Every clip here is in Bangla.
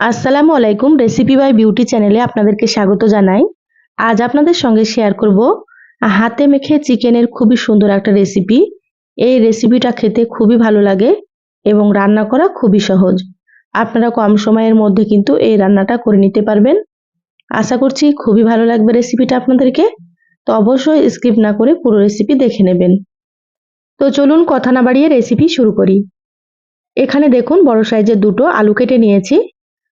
আসসালামু আলাইকুম রেসিপি বাই বিউটি চ্যানেলে আপনাদেরকে স্বাগত জানাই। আজ আপনাদের সঙ্গে শেয়ার করব হাতে মেখে চিকেনের খুবই সুন্দর একটা রেসিপি এই রেসিপিটা খেতে খুবই ভালো লাগে এবং রান্না করা খুবই সহজ। আপনারা কম সময়ের মধ্যে কিন্তু এই রান্নাটা করে নিতে পারবেন। আশা করছি খুবই ভালো লাগবে রেসিপিটা আপনাদেরকে। তো অবশ্যই স্কিপ না করে পুরো রেসিপি দেখে নেবেন। তো চলুন কথা না বাড়িয়ে রেসিপি শুরু করি। এখানে দেখুন বড় সাইজের দুটো আলু কেটে নিয়েছি।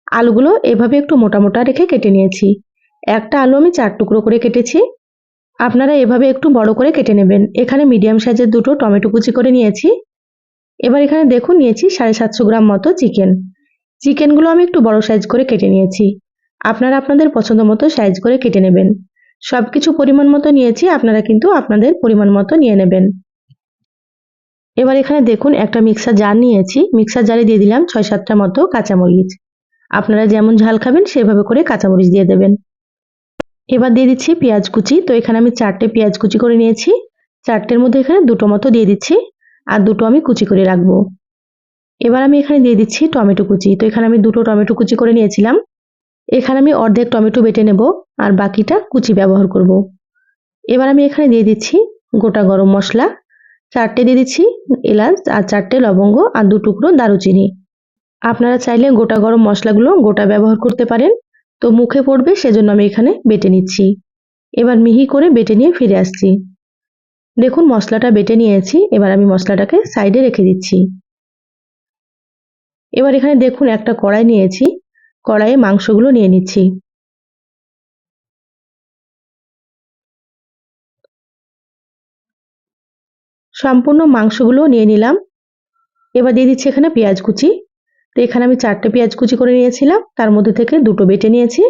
আলুগুলো এভাবে একটু মোটা মোটা রেখে কেটে নিয়েছি। একটা আলু আমি চার টুকরো করে কেটেছি। আপনারা এভাবে একটু বড় করে কেটে নেবেন। এখানে মিডিয়াম সাইজের দুটো টমেটো কুচি করে নিয়েছি। এবার এখানে দেখুন নিয়েছি সাড়ে সাতশো গ্রাম মতো চিকেন। চিকেনগুলো আমি একটু বড় সাইজ করে কেটে নিয়েছি। আপনারা আপনাদের পছন্দ মতো সাইজ করে কেটে নেবেন। সব কিছু পরিমাণ মতো নিয়েছি, আপনারা কিন্তু আপনাদের পরিমাণ মতো নিয়ে নেবেন। এবার এখানে দেখুন একটা মিক্সার জার নিয়েছি। মিক্সার জারে দিয়ে দিলাম ছয় সাতটা মতো কাঁচামরিচ। আপনারা যেমন ঝাল খাবেন, সেভাবে করে কাঁচামরিচ দিয়ে দেবেন। এবার দিয়ে দিচ্ছি পেঁয়াজ কুচি। তো এখানে আমি চারটে পেঁয়াজ কুচি করে নিয়েছি। চারটের মধ্যে এখানে দুটো মতো দিয়ে দিচ্ছি, আর দুটো আমি কুচি করে রাখব। এবার আমি এখানে দিয়ে দিচ্ছি টমেটো কুচি। তো এখানে আমি দুটো টমেটো কুচি করে নিয়েছিলাম। এখানে আমি অর্ধেক টমেটো বেটে নেব, আর বাকিটা কুচি ব্যবহার করব। এবার আমি এখানে দিয়ে দিচ্ছি গোটা গরম মশলা। চারটে দিয়ে দিচ্ছি এলাচ, আর চারটে লবঙ্গ, আর দু টুকরো দারুচিনি। আপনারা চাইলে গোটা গরম মশলাগুলো গোটা ব্যবহার করতে পারেন। তো মুখে পড়বে, সেজন্য আমি এখানে বেটে নিচ্ছি। এবার মিহি করে বেটে নিয়ে ফিরে আসছি। দেখুন, মশলাটা বেটে নিয়েছি। এবার আমি মশলাটাকে সাইডে রেখে দিচ্ছি। এবার এখানে দেখুন, একটা কড়াই নিয়েছি। কড়াইয়ে মাংসগুলো নিয়ে নিচ্ছি। সম্পূর্ণ মাংসগুলো নিয়ে নিলাম। এবার দিয়ে দিচ্ছি এখানে পেঁয়াজ কুচি। তো এখানে আমি চারটে পেঁয়াজ কুচি করে নিয়েছিলাম, তার মধ্যে থেকে দুটো বেটে নিয়েছি,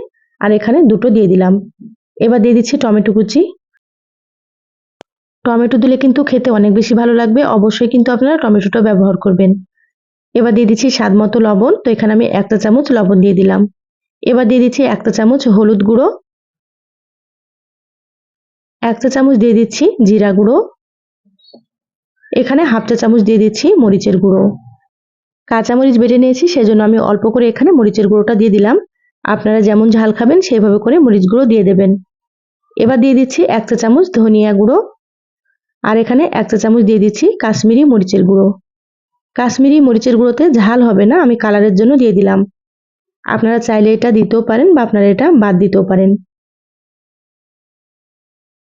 আর এখানে দুটো দিয়ে দিলাম। এবার দিয়ে দিচ্ছি টমেটো কুচি। টমেটো দিলে কিন্তু খেতে অনেক বেশি ভালো লাগবে, অবশ্যই কিন্তু আপনারা টমেটোটা ব্যবহার করবেন। এবার দিয়ে দিচ্ছি স্বাদ মতো লবণ, তো এখানে আমি একটা চামচ লবণ দিয়ে দিলাম। এবার দিয়ে দিচ্ছি একটা চামচ হলুদ গুঁড়ো। একটা চামচ দিয়ে দিচ্ছি জিরা গুঁড়ো। এখানে হাফ চা চামচ দিয়ে দিচ্ছি মরিচের গুঁড়ো। কাঁচামরিচ বেটে নিয়েছি, সেজন্য আমি অল্প করে এখানে মরিচের গুঁড়োটা দিয়ে দিলাম। আপনারা যেমন ঝাল খাবেন সেইভাবে করে মরিচ গুঁড়ো দিয়ে দেবেন। এবার দিয়ে দিচ্ছি এক চা চামচ ধনিয়া গুঁড়ো। আর এখানে এক চা চামচ দিয়ে দিচ্ছি কাশ্মীরি মরিচের গুঁড়ো। কাশ্মীরি মরিচের গুঁড়োতে ঝাল হবে না, আমি কালারের জন্য দিয়ে দিলাম। আপনারা চাইলে এটা দিতেও পারেন বা আপনারা এটা বাদ দিতেও পারেন।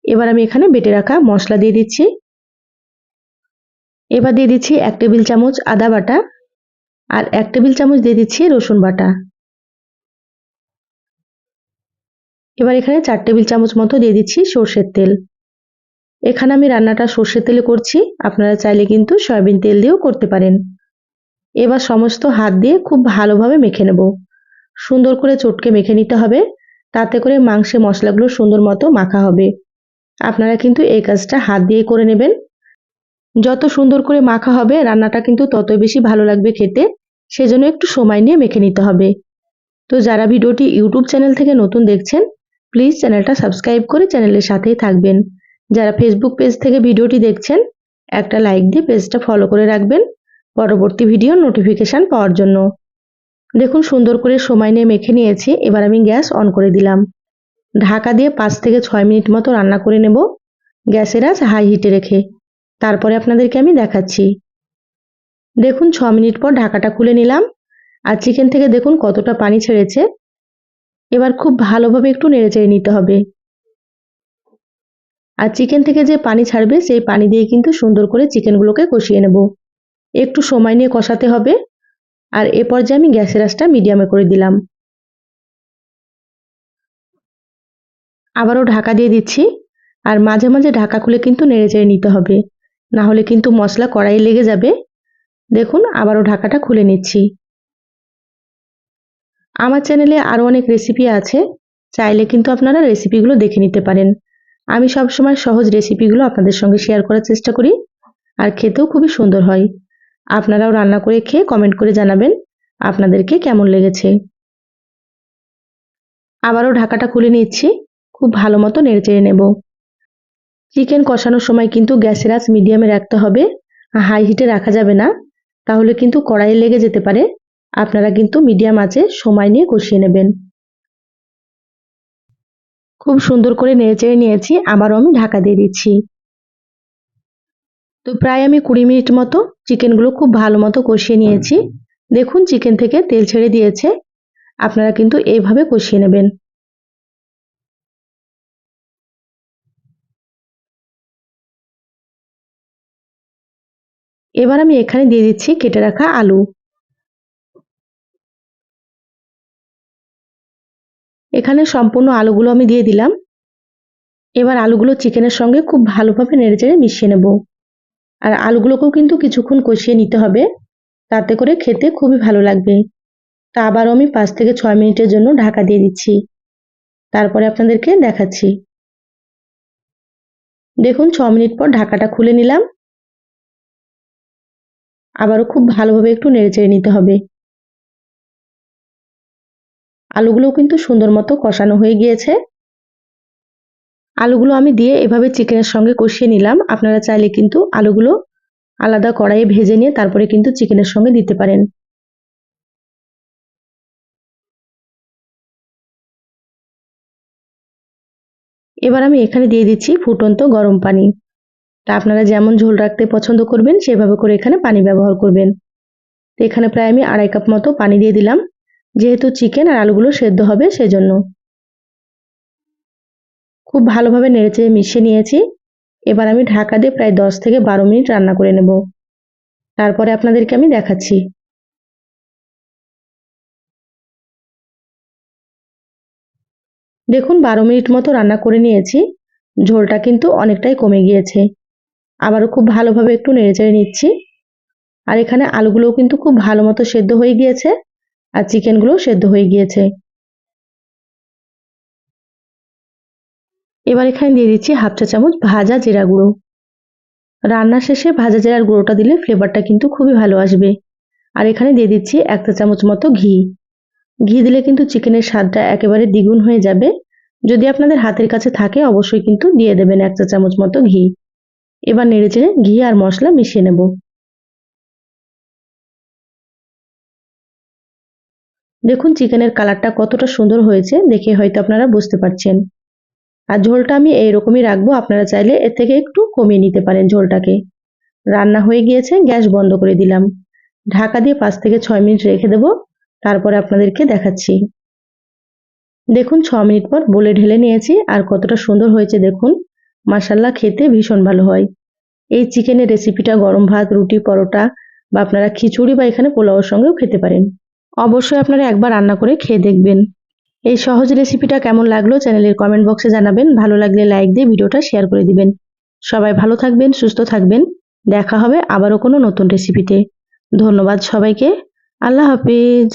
এবার আমি এখানে বেটে রাখা মশলা দিয়ে দিচ্ছি। এবার দিয়ে দিচ্ছি এক টেবিল চামচ আদা বাটা। আর এক টেবিল চামচ দিয়ে দিচ্ছি রসুন বাটা। এবার এখানে চার টেবিল চামচ মতো দিয়ে দিচ্ছি সর্ষের তেল। এখানে আমি রান্নাটা সর্ষের তেলে করছি, আপনারা চাইলে কিন্তু সয়াবিন তেল দিয়েও করতে পারেন। এবার সমস্ত হাত দিয়ে খুব ভালোভাবে মেখে নেব। সুন্দর করে চটকে মেখে নিতে হবে, তাতে করে মাংসে মশলাগুলো সুন্দর মতো মাখা হবে। আপনারা কিন্তু এই কাজটা হাত দিয়ে করে নেবেন। যত সুন্দর করে মাখা হবে, রান্নাটা কিন্তু ততই বেশি ভালো লাগবে খেতে। সেজন্য একটু সময় নিয়ে মেখে নিতে হবে। তো যারা ভিডিওটি ইউটিউব চ্যানেল থেকে নতুন দেখছেন প্লিজ চ্যানেলটা সাবস্ক্রাইব করে চ্যানেলের সাথেই থাকবেন। যারা ফেসবুক পেজ থেকে ভিডিওটি দেখছেন, একটা লাইক দিয়ে পেজটা ফলো করে রাখবেন পরবর্তী ভিডিও নোটিফিকেশান পাওয়ার জন্য। দেখুন, সুন্দর করে সময় নিয়ে মেখে নিয়েছি, এবার আমি গ্যাস অন করে দিলাম। ঢাকা দিয়ে পাঁচ থেকে ছয় মিনিট মতো রান্না করে নেব। গ্যাসের আজ হাই হিটে রেখে। তারপরে আপনাদেরকে আমি দেখাচ্ছি। দেখুন, ছ মিনিট পর ঢাকাটা খুলে নিলাম আর চিকেন থেকে দেখুন কতটা পানি ছেড়েছে। এবার খুব ভালোভাবে একটু নেড়ে চেড়ে নিতে হবে। আর চিকেন থেকে যে পানি ছাড়বে, সেই পানি দিয়ে কিন্তু সুন্দর করে চিকেনগুলোকে কষিয়ে নেব। একটু সময় নিয়ে কষাতে হবে আর এ পর্যায়ে আমি গ্যাসের আঁচটা মিডিয়ামে করে দিলাম। আবারও ঢাকা দিয়ে দিচ্ছি আর মাঝে মাঝে ঢাকা খুলে কিন্তু নেড়ে চেড়ে নিতে হবে। না হলে কিন্তু মশলা কড়াই লেগে যাবে। দেখুন, আবারও ঢাকাটা খুলে নিচ্ছি। আমার চ্যানেলে আরও অনেক রেসিপি আছে, চাইলে কিন্তু আপনারা রেসিপিগুলো দেখে নিতে পারেন। আমি সবসময় সহজ রেসিপিগুলো আপনাদের সঙ্গে শেয়ার করার চেষ্টা করি, আর খেতেও খুবই সুন্দর হয়। আপনারাও রান্না করে খেয়ে কমেন্ট করে জানাবেন আপনাদেরকে কেমন লেগেছে। আবারও ঢাকাটা খুলে নিচ্ছি, খুব ভালো মতো নেড়ে চেড়ে নেব। চিকেন কষানোর সময় কিন্তু গ্যাসের আঁচ মিডিয়ামে রাখতে হবে। হাই হিটে রাখা যাবে না। তাহলে কিন্তু কড়াইয়ে লেগে যেতে পারে। আপনারা কিন্তু মিডিয়াম আঁচে সময় নিয়ে কষিয়ে নেবেন। খুব সুন্দর করে নেড়েচেড়ে নিয়েছি। আবারও আমি ঢাকা দিয়ে দিচ্ছি। তো প্রায় আমি কুড়ি মিনিট মতো চিকেনগুলো খুব ভালো মতো কষিয়ে নিয়েছি। দেখুন, চিকেন থেকে তেল ছেড়ে দিয়েছে। আপনারা কিন্তু এইভাবে কষিয়ে নেবেন। এবার আমি এখানে দিয়ে দিচ্ছি কেটে রাখা আলু। এখানে সম্পূর্ণ আলুগুলো আমি দিয়ে দিলাম। এবার আলুগুলো চিকেনের সঙ্গে খুব ভালোভাবে নেড়েচেড়ে মিশিয়ে নেব। আর আলুগুলোকেও কিন্তু কিছুক্ষণ কষিয়ে নিতে হবে, তাতে করে খেতে খুবই ভালো লাগবে। তা আবারও আমি পাঁচ থেকে ছয় মিনিটের জন্য ঢাকা দিয়ে দিচ্ছি। তারপরে আপনাদেরকে দেখাচ্ছি। দেখুন, ছ মিনিট পর ঢাকাটা খুলে নিলাম। আবারও খুব ভালোভাবে একটু নেড়েচেড়ে নিতে হবে। আলুগুলোও কিন্তু সুন্দর মতো কষানো হয়ে গিয়েছে। আলুগুলো আমি দিয়ে এভাবে চিকেনের সঙ্গে কষিয়ে নিলাম। আপনারা চাইলে কিন্তু আলুগুলো আলাদা কড়াইয়ে ভেজে নিয়ে তারপরে কিন্তু চিকেনের সঙ্গে দিতে পারেন। এবার আমি এখানে দিয়ে দিচ্ছি ফুটন্ত গরম পানি। তা আপনারা যেমন ঝোল রাখতে পছন্দ করবেন, সেভাবে করে এখানে পানি ব্যবহার করবেন। তো এখানে প্রায় আমি আড়াই কাপ মতো পানি দিয়ে দিলাম। যেহেতু চিকেন আর আলুগুলো সেদ্ধ হবে, সেজন্য। খুব ভালোভাবে নেড়েচেড়ে মিশিয়ে নিয়েছি। এবার আমি ঢাকা দিয়ে প্রায় দশ থেকে বারো মিনিট রান্না করে নেব। তারপরে আপনাদেরকে আমি দেখাচ্ছি। দেখুন, বারো মিনিট মতো রান্না করে নিয়েছি। ঝোলটা কিন্তু অনেকটাই কমে গিয়েছে। আবারও খুব ভালোভাবে একটু নেড়েচেড়ে নিচ্ছি। আর এখানে আলুগুলোও কিন্তু খুব ভালো মতো সেদ্ধ হয়ে গিয়েছে আর চিকেনগুলোও সেদ্ধ হয়ে গিয়েছে। এবার এখানে দিয়ে দিচ্ছি হাফ চা চামচ ভাজা জিরা গুঁড়ো। রান্না শেষে ভাজা জিরার গুঁড়োটা দিলে ফ্লেভারটা কিন্তু খুবই ভালো আসবে। আর এখানে দিয়ে দিচ্ছি এক চা চামচ মতো ঘি। ঘি দিলে কিন্তু চিকেনের স্বাদটা একেবারে দ্বিগুণ হয়ে যাবে। যদি আপনাদের হাতের কাছে থাকে, অবশ্যই কিন্তু দিয়ে দেবেন এক চা চামচ মতো ঘি। এবার নেড়ে চেড়ে ঘি আর মশলা মিশিয়ে নেব। দেখুন চিকেনের কালারটা কতটা সুন্দর হয়েছে, দেখে হয়তো আপনারা বুঝতে পারছেন। আর ঝোলটা আমি এইরকমই রাখব, আপনারা চাইলে এর থেকে একটু কমিয়ে নিতে পারেন ঝোলটাকে। রান্না হয়ে গিয়েছে, গ্যাস বন্ধ করে দিলাম। ঢাকা দিয়ে পাঁচ থেকে ছয় মিনিট রেখে দেব, তারপরে আপনাদেরকে দেখাচ্ছি। দেখুন ছ মিনিট পর বলে ঢেলে নিয়েছি, আর কতটা সুন্দর হয়েছে দেখুন। মাসাল্লা খেতে ভীষণ ভালো হয়। এই চিকেনের রেসিপিটা গরম ভাত, রুটি, পরোটা বা আপনারা খিচুড়ি বা এখানে পোলাওর সঙ্গেও খেতে পারেন। অবশ্যই আপনারা একবার রান্না করে খেয়ে দেখবেন। এই সহজ রেসিপিটা কেমন লাগল চ্যানেলের কমেন্ট বক্সে জানাবেন। ভালো লাগলে লাইক দিয়ে ভিডিওটা শেয়ার করে দিবেন। সবাই ভালো থাকবেন, সুস্থ থাকবেন। দেখা হবে আবারও কোনো নতুন রেসিপিতে ধন্যবাদ সবাইকে। আল্লাহ হাফিজ।